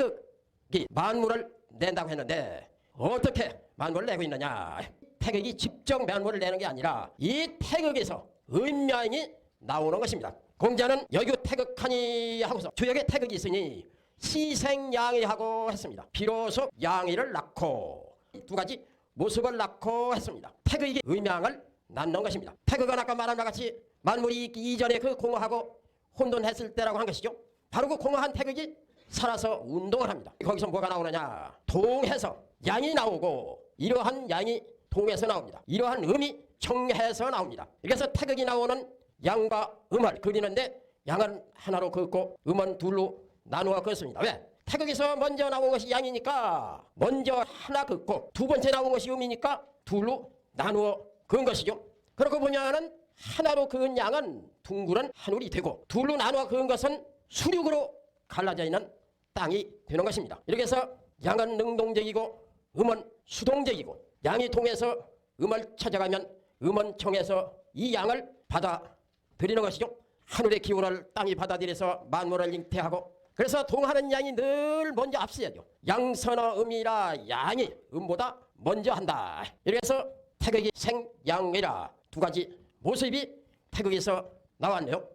태극이 만물을 낸다고 했는데 어떻게 만물을 내고 있느냐? 태극이 직접 만물을 내는 게 아니라 이 태극에서 음양이 나오는 것입니다. 공자는 여규 태극하니 하고서 주역에 태극이 있으니 시생양의하고 했습니다. 비로소 양의를 낳고 두 가지 모습을 낳고 했습니다. 태극이 음양을 낳는 것입니다. 태극은 아까 말한 것 같이 만물이 있기 이전에 그 공허하고 혼돈했을 때라고 한 것이죠. 바로 그 공허한 태극이 살아서 운동을 합니다. 거기서 뭐가 나오느냐? 동해서 양이 나오고 이러한 양이 동에서 나옵니다. 이러한 음이 청해서 나옵니다. 그래서 태극이 나오는 양과 음을 그리는데 양은 하나로 긋고 음은 둘로 나누어 긋습니다. 왜? 태극에서 먼저 나온 것이 양이니까 먼저 하나 긋고 두 번째 나온 것이 음이니까 둘로 나누어 그은 것이죠. 그렇게 보면은 하나로 그은 양은 둥그런 하늘이 되고 둘로 나누어 그은 것은 수륙으로 갈라져 있는 땅이 되는 것입니다. 이렇게 해서 양은 능동적이고 음은 수동적이고 양이 통해서 음을 찾아가면 음은 청해서 이 양을 받아들이는 것이죠. 하늘의 기운을 땅이 받아들여서 만물을 잉태하고 그래서 동하는 양이 늘 먼저 앞서야죠. 양선어 음이라 양이 음보다 먼저 한다. 이래서 태극이 생양이라 두 가지 모습이 태극에서 나왔네요.